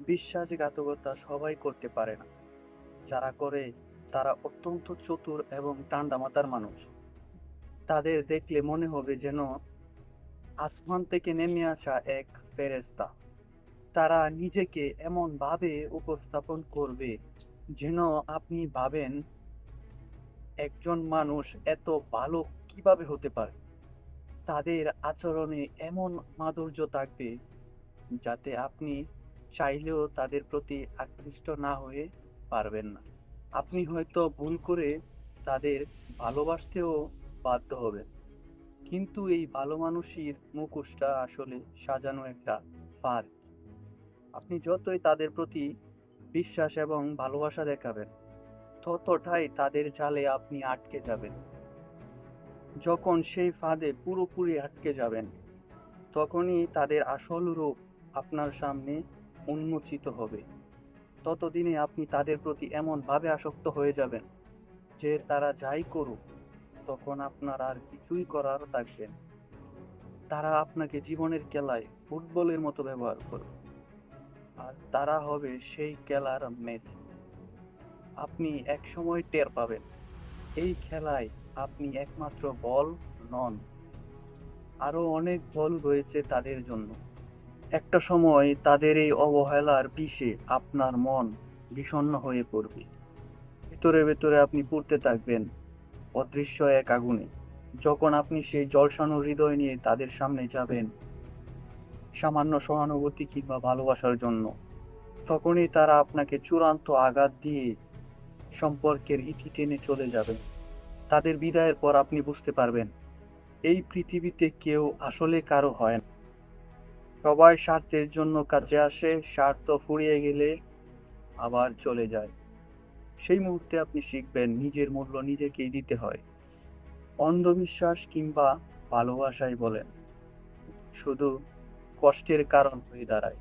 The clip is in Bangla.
বিশ্বাসঘাতকতা সবাই করতে পারে না। যারা করে, তারা অত্যন্ত চতুর এবং ঠান্ডা মাথার মানুষ। তাদের দেখলে মনে হবে যেন আসমান থেকে নেমে আসা এক ফেরেশতা। তারা নিজেকে এমন ভাবে উপস্থাপন করবে যেন আপনি ভাবেন, একজন মানুষ এত ভালো কীভাবে হতে পারে? তাদের আচরণে এমন মাধুর্য থাকবে যাতে আপনি চাইলেও তাদের প্রতি আকৃষ্ট না হয়ে পারবেন না। আপনি হয়তো ভুল করে তাদের ভালোবাসতেও বাধ্য হবেন। কিন্তু এই ভালো মানুষের মুখোশটা আসলে সাজানো একটা ফার আপনি যতই তাদের প্রতি বিশ্বাস এবং ভালোবাসা দেখাবেন, ততটাই তাদের জালে আপনি আটকে যাবেন। যখন সেই ফাঁদে পুরোপুরি আটকে যাবেন, তখনই তাদের আসল রূপ আপনার সামনে উন্মোচিত হবে। ততদিনে আপনি তাদের প্রতি এমন ভাবে আসক্ত হয়ে যাবেন যে তারা যাই করুক, তখন আপনার আর কিছুই করার থাকবে না। তারা আপনাকে জীবনের খেলায় ফুটবলের মতো ব্যবহার করবে। আর তারা হবে সেই খেলার মেসি। আপনি একসময় টের পাবেন, এই খেলায় আপনি একমাত্র বল নন। আরও অনেক বল রয়েছে তাদের জন্য। একটা সময় তাদের এই অবহেলার বিষে আপনার মন বিষণ্ণ হয়ে পড়বে। ভেতরে ভেতরে আপনি পড়তে থাকবেন অদৃশ্য এক আগুনে। যখন আপনি সেই জলসানো হৃদয় নিয়ে তাদের সামনে যাবেন, সামান্য সহানুভূতি কিংবা ভালোবাসার জন্য, তখনই তারা আপনাকে চূড়ান্ত আঘাত দিয়ে সম্পর্কের ইতি টেনে চলে যাবে। তাদের বিদায়ের পর আপনি বুঝতে পারবেন, এই পৃথিবীতে কেউ আসলে কারও হয় না। সবাই স্বার্থের জন্য কাছে আসে, স্বার্থ ফুরিয়ে গেলে আবার চলে যায়। সেই মুহূর্তে আপনি শিখবেন নিজের মূল্য নিজেকেই দিতে হয়। অন্ধবিশ্বাস কিংবা ভালোবাসাই বলেন, শুধু কষ্টের কারণ হয়ে দাঁড়ায়।